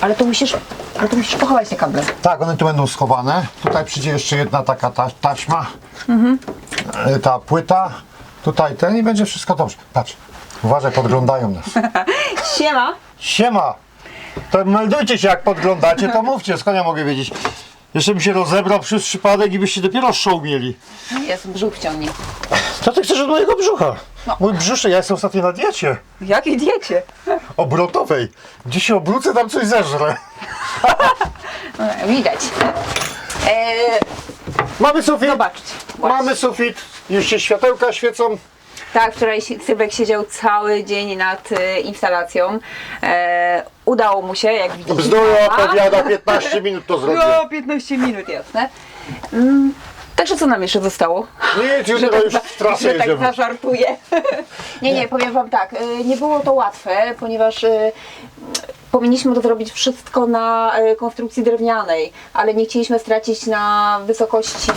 Ale to musisz, ale to musisz pochować te kable. Tak, one tu będą schowane. Tutaj przyjdzie jeszcze jedna taka ta, taśma. E, Ta płyta. Tutaj ten i będzie wszystko dobrze. Patrz, uważaj, podglądają nas. Siema! Siema! To meldujcie się, jak podglądacie, to mówcie, skąd ja mogę wiedzieć. Jeszcze bym się rozebrał przez przypadek i byście dopiero show mieli. Jest brzuch wciągnie. Co ty chcesz od mojego brzucha? Mój brzuszek, ja jestem ostatnio na diecie. Jakiej diecie? Obrotowej. Gdzie się obrócę, tam coś zeżrę. No, widać. Eee, Mamy sufit. zobaczcie. Mamy sufit. Już się światełka świecą. Tak, wczoraj si- Sylwek siedział cały dzień nad e, instalacją. E, udało mu się, jak widzicie. Bzdury opowiada, 15 minut to zrobię. No, 15 minut, jasne. Mm, także co nam jeszcze zostało? Nic, jutro już w trasę że tak jedziemy. zażartuję. nie, nie, powiem Wam tak, y, nie było to łatwe, ponieważ y, powinniśmy to zrobić wszystko na y, konstrukcji drewnianej, ale nie chcieliśmy stracić na wysokości.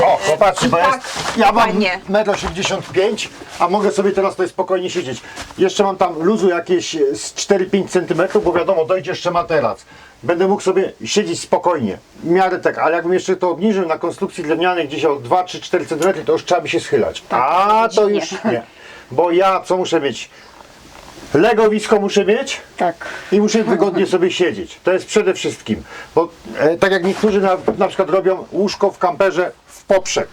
y, O, popatrzcie, bo jest, tak, ja mam dokładnie. 1,85 m, a mogę sobie teraz tutaj spokojnie siedzieć. Jeszcze mam tam luzu jakieś z 4-5 cm, bo wiadomo, dojdzie jeszcze materac. Będę mógł sobie siedzieć spokojnie, w miarę tak, ale jakbym jeszcze to obniżył na konstrukcji drewnianej gdzieś o 2 czy 4 cm, to już trzeba by się schylać. A to już nie. Bo ja co muszę mieć? Legowisko muszę mieć, Tak. i muszę wygodnie sobie siedzieć. To jest przede wszystkim. Bo e, tak jak niektórzy na, na przykład robią łóżko w kamperze w poprzek,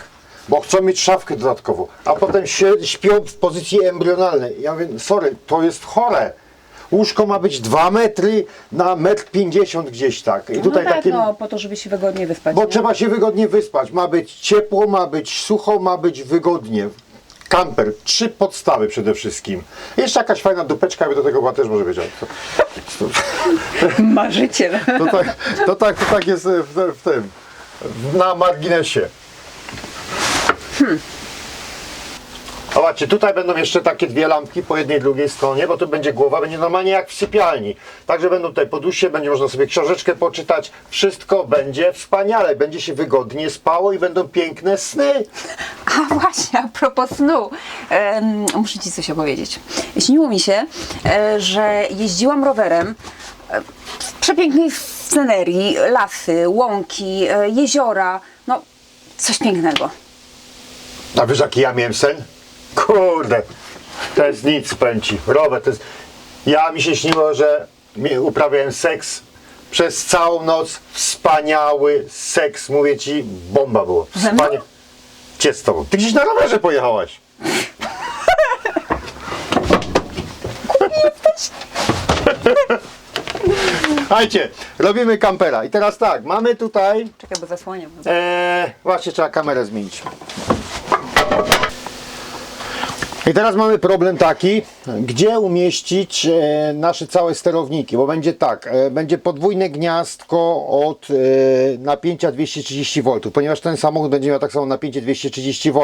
bo chcą mieć szafkę dodatkową, a potem się, śpią w pozycji embrionalnej. Ja mówię, sorry, to jest chore. Łóżko ma być 2 metry na 1,50 m gdzieś tak. I tutaj no tak, no, po to, żeby się wygodnie wyspać. Bo nie? trzeba się wygodnie wyspać. Ma być ciepło, ma być sucho, ma być wygodnie. Kamper, trzy podstawy przede wszystkim. Jeszcze jakaś fajna dupeczka by do tego była też może to, Marzyciel. to, tak, to, tak, to tak jest w, w tym, na marginesie. Zobaczcie, tutaj będą jeszcze takie dwie lampki po jednej i drugiej stronie, bo tu będzie głowa, będzie normalnie jak w sypialni. Także będą tutaj podusie, będzie można sobie książeczkę poczytać. Wszystko będzie wspaniale, będzie się wygodnie spało i będą piękne sny. A właśnie, a propos snu, em, muszę Ci coś opowiedzieć. Śniło mi się, e, że jeździłam rowerem e, w przepięknej scenerii, lasy, łąki, e, jeziora, no coś pięknego. A wiesz jaki ja miałem sen? Kurde, to jest nic, powiem ci. Robert, to jest... Ja mi się śniło, że uprawiałem seks przez całą noc. Wspaniały seks, mówię ci, bomba było. Wspania... Gdzie z tobą? Ty gdzieś na rowerze pojechałaś. Słuchajcie, robimy kampera. I teraz tak, mamy tutaj Czekaj, bo zasłaniam. Eee, właśnie trzeba kamerę zmienić. I teraz mamy problem taki, gdzie umieścić e, nasze całe sterowniki, bo będzie tak, e, będzie podwójne gniazdko od e, napięcia 230 V, ponieważ ten samochód będzie miał tak samo napięcie 230 V.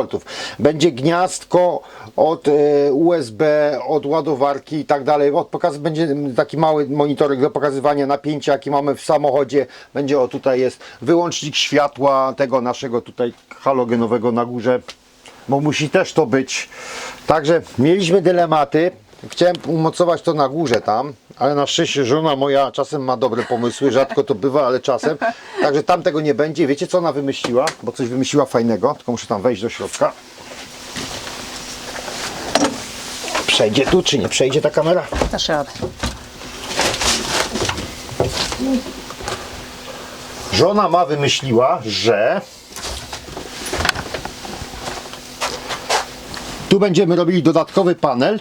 Będzie gniazdko od USB, od ładowarki i tak dalej. Pokaz będzie taki mały monitorek do pokazywania napięcia, jaki mamy w samochodzie. Będzie o tutaj jest wyłącznik światła tego naszego tutaj halogenowego na górze bo musi też to być. Także mieliśmy dylematy. Chciałem umocować to na górze tam, ale na szczęście żona moja czasem ma dobre pomysły, rzadko to bywa, ale czasem. Także tam tego nie będzie. Wiecie co ona wymyśliła? Bo coś wymyśliła fajnego, tylko muszę tam wejść do środka. Przejdzie tu, czy nie przejdzie ta kamera? Dasz radę. Żona ma wymyśliła, że tu będziemy robili dodatkowy panel,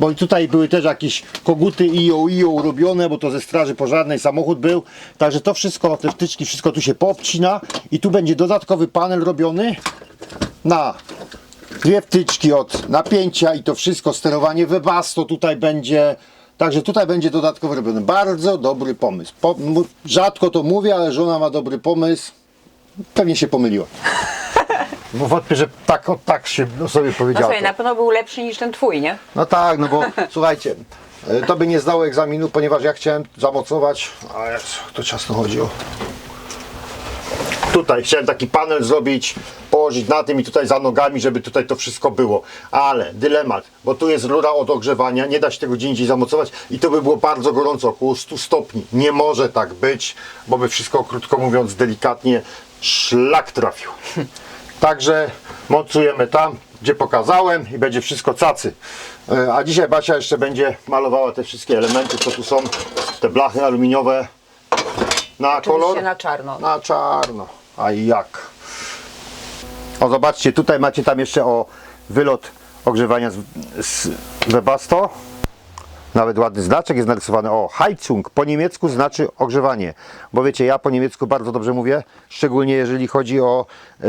bo tutaj były też jakieś koguty IO, IO robione, bo to ze straży pożarnej samochód był. Także to wszystko, te wtyczki, wszystko tu się poobcina i tu będzie dodatkowy panel robiony na dwie wtyczki od napięcia i to wszystko, sterowanie webasto tutaj będzie. Także tutaj będzie dodatkowo robiony. Bardzo dobry pomysł. Po, rzadko to mówię, ale żona ma dobry pomysł. Pewnie się pomyliła. Bo wątpię, że tak, o, tak się sobie No powiedziała. słuchaj, na pewno był lepszy niż ten twój, nie? No tak, no bo słuchajcie, e, to by nie zdało egzaminu, ponieważ ja chciałem zamocować. A Jezu, to ciasno chodziło. tutaj chciałem taki panel zrobić, położyć na tym i tutaj za nogami, żeby tutaj to wszystko było. Ale dylemat, bo tu jest rura od ogrzewania, nie da się tego gdzie indziej zamocować i to by było bardzo gorąco, około 100 stopni. Nie może tak być, bo by wszystko, krótko mówiąc, delikatnie szlak trafił. Także mocujemy tam, gdzie pokazałem i będzie wszystko cacy. E, A dzisiaj Basia jeszcze będzie malowała te wszystkie elementy, co tu są, te blachy aluminiowe na kolor. na czarno. Na czarno. A jak? O, zobaczcie, tutaj macie tam jeszcze o wylot ogrzewania z, z Webasto. Nawet ładny znaczek jest narysowany. O, Heizung po niemiecku znaczy ogrzewanie. Bo wiecie, ja po niemiecku bardzo dobrze mówię, szczególnie jeżeli chodzi o e,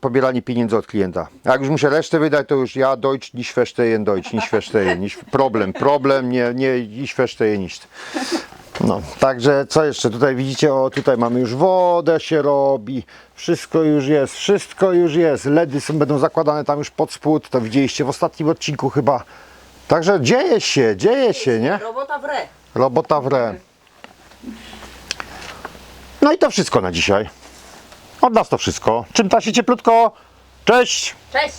pobieranie pieniędzy od klienta. A Jak już muszę resztę wydać, to już ja Deutsch nicht verstehen Deutsch, nicht verstehen, nicht, problem, problem, nie, nie, nicht verstehen nicht. No, także co jeszcze? Tutaj widzicie, o tutaj mamy już wodę się robi, wszystko już jest, wszystko już jest. LEDy są, będą zakładane tam już pod spód, to widzieliście w ostatnim odcinku chyba. Także dzieje się, dzieje się, nie? Robota w re. Robota w re. No i to wszystko na dzisiaj. Od nas to wszystko. Czym ta się cieplutko? Cześć! Cześć!